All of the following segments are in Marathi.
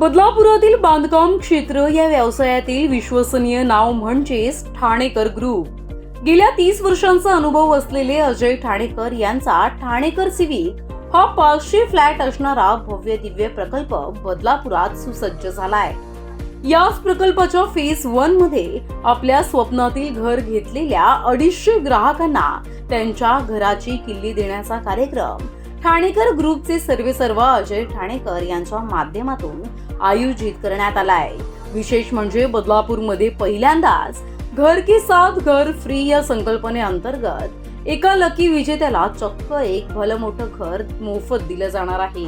बदलापुरातील बांधकाम क्षेत्र या व्यवसायातील विश्वसनीय नाव म्हणजेच ठाणेकर ग्रुप. गेल्या तीस वर्षांचा अनुभव असलेले अजय ठाणेकर यांचा ठाणेकर सिविक हा पाचशे फ्लॅट असणारा भव्य दिव्य प्रकल्प बदलापुरात सुसज्ज झालाय. याच प्रकल्पाच्या फेज वनमध्ये आपल्या स्वप्नातील घर घेतलेल्या अडीचशे ग्राहकांना त्यांच्या घराची किल्ली देण्याचा कार्यक्रम ठाणेकर ग्रुपचे सर्वेसर्वा अजय ठाणेकर यांच्या माध्यमातून आयोजित करण्यात आलाय. विशेष म्हणजे बदलापूरमध्ये पहिल्यांदाच घर के साथ घर फ्री या संकल्पनेअंतर्गत एका लकी विजेत्याला चक्क एक भलं मोठं घर मोफत दिलं जाणार आहे.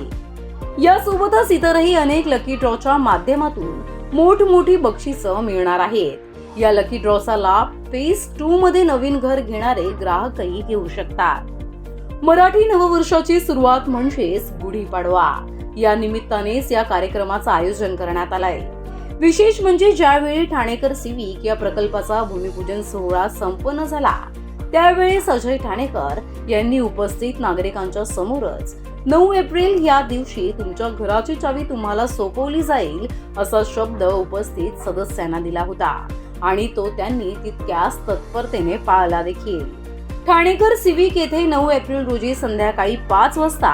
यासोबतच इतरही अनेक लकी ड्रॉच्या माध्यमातून मोठमोठी बक्षिसं मिळणार आहेत. या लकी ड्रॉचा लाभ फेज टू मध्ये नवीन घर घेणारे ग्राहकही घेऊ शकतात. मराठी नववर्षाची सुरुवात म्हणजेच गुढीपाडवा. या निमित्तानेच या कार्यक्रमाचं आयोजन करण्यात आलंय. विशेष म्हणजे ज्यावेळी ठाणेकर सिविक या प्रकल्पाचा भूमिपूजन सोहळा संपन्न झाला त्यावेळेस अजय ठाणेकर यांनी उपस्थित नागरिकांच्या समोरच नऊ एप्रिल या दिवशी तुमच्या घराची चावी तुम्हाला सोपवली जाईल असा शब्द उपस्थित सदस्यांना दिला होता आणि तो त्यांनी तितक्याच तत्परतेने पाळला देखील. ठाणेकर सिविक येथे नऊ एप्रिल रोजी संध्याकाळी पाच वाजता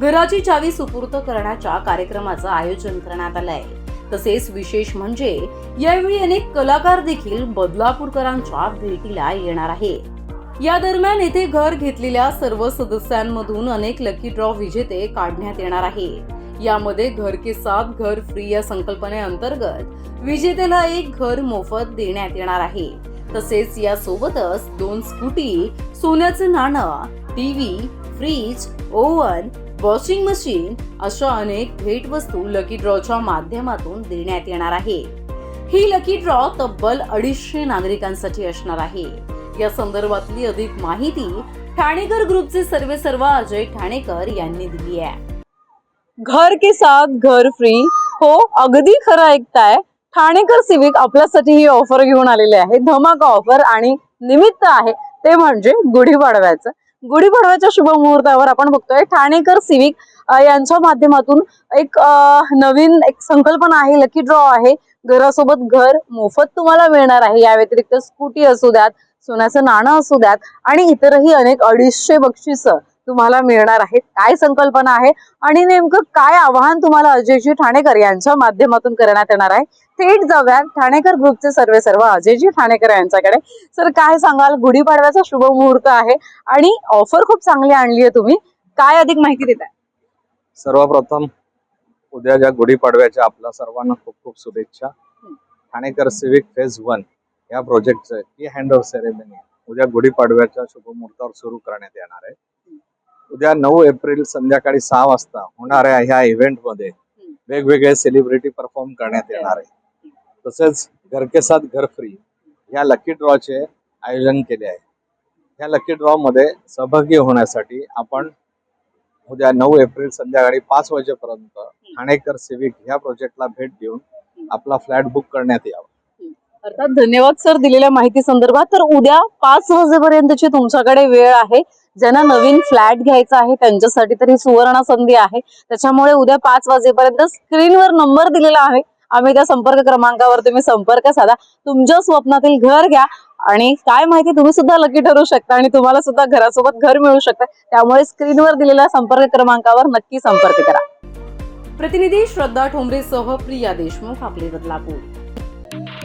घराची चावी सुपूर्त करण्याच्या कार्यक्रमाचं आयोजन करण्यात आलं आहे तसेच विशेष म्हणजे यावेळी अनेक कलाकार देखील बदलापूरकरांच्या भेटीला येणार आहे या दरम्यान येथे घर घेतलेल्या सर्व सदस्यांमधून अनेक लकी ड्रॉ विजेते काढण्यात येणार आहे यामध्ये घर के साथ घर फ्री या संकल्पनेअंतर्गत विजेतेला एक घर मोफत देण्यात येणार आहे. तसेच या सोबतच दोन स्कूटी सोन्याचं नाणं TV fridge oven washing machine अशा अनेक भेटवस्तू लकी ड्रॉच्या माध्यमातून देण्यात येणार आहे. ही लकी ड्रॉ तब्बल अडीचशे नागरिकांसाठी असणार आहे. या संदर्भातली अधिक माहिती ठाणेकर ग्रुपचे सर्वे सर्व अजय ठाणेकर यांनी दिली आहे. घर के साथ घर फ्री हो अगदी खरं ऐकताय. ठाणेकर सिविक आपल्यासाठी ही ऑफर घेऊन आलेले आहे. धमाका ऑफर आणि निमित्त आहे. ते म्हणजे गुढीपाडव्याचं. गुढीपाडव्याच्या शुभ मुहूर्तावर आपण बघतोय. ठाणेकर सिविक यांच्या माध्यमातून एक नवीन एक संकल्पना आहे लकी ड्रॉ आहे. घरासोबत घर मोफत तुम्हाला मिळणार आहे. या व्यतिरिक्त स्कूटी असू द्यात सोन्याचं नाणं असू द्यात आणि इतरही अनेक अडीचशे बक्षिस तुम्हाला मिळणार आहेत काय संकल्पना आहे आणि नेमकं काय आवाहन तुम्हाला अजयजी ठाणेकर यांच्या माध्यमातून करण्यात येणार आहे? थेट जाऊया ठाणेकर ग्रुपचे सर्वे सर्व अजयजी ठाणेकर यांच्याकडे. सर काय सांगाल? गुढीपाडव्याचा शुभ मुहूर्त आहे आणि ऑफर खूप चांगली आणली आहे तुम्ही. काय अधिक माहिती देताय? सर्वप्रथम उद्या ज्या गुढीपाडव्याच्या आपल्या सर्वांना खूप खूप शुभेच्छा. ठाणेकर सिविक फेज वन या प्रोजेक्टचं ही हँडओव्हर सेरेमनी उद्या गुढीपाडव्याच्या शुभमुहूर्तावर सुरू करण्यात येणार आहे. उद्या नऊ एप्रिल संध्याकाळी सहा वाजता होणाऱ्या ह्या इव्हेंटमध्ये वेगवेगळे सेलिब्रिटी परफॉर्म करण्यात येणार आहे तसेच घर के साथ घर फ्री ह्या लकी ड्रॉचे आयोजन केले आहे. ह्या लकी ड्रॉ मध्ये सहभागी होण्यासाठी आपण उद्या नऊ एप्रिल संध्याकाळी पाच वाजेपर्यंत ठाणेकर सिविक ह्या प्रोजेक्टला भेट देऊन आपला फ्लॅट बुक करण्यात यावा. अर्थात धन्यवाद सर दिलेल्या माहिती संदर्भात. तर उद्या पाच वाजेपर्यंतची तुमच्याकडे वेळ आहे. ज्यांना नवीन फ्लॅट घ्यायचा आहे त्यांच्यासाठी तर ही सुवर्ण संधी आहे. त्याच्यामुळे उद्या पाच वाजेपर्यंत स्क्रीनवर नंबर दिलेला आहे. आम्ही त्या संपर्क क्रमांकावर तुम्ही संपर्क साधा. तुमच्या स्वप्नातील घर घ्या आणि काय माहिती तुम्ही सुद्धा लकी ठरू शकता आणि तुम्हाला सुद्धा घरासोबत घर मिळू शकतं. त्यामुळे स्क्रीनवर दिलेल्या संपर्क क्रमांकावर नक्की संपर्क करा. प्रतिनिधी श्रद्धा ठोंबरेसह प्रिया देशमुख आपले बदलापूर.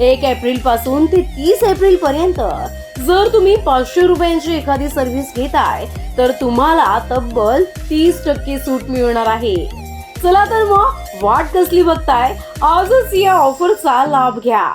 एक एप्रिलपासून ते तीस एप्रिल पर्यंत. जर तुम्ही पाचशे रुपयांची एखादी सर्व्हिस घेताय तर तुम्हाला तब्बल तीस टक्के सूट मिळणार आहे. चला तर मग वाट कसली बघताय आजच या ऑफरचा लाभ घ्या.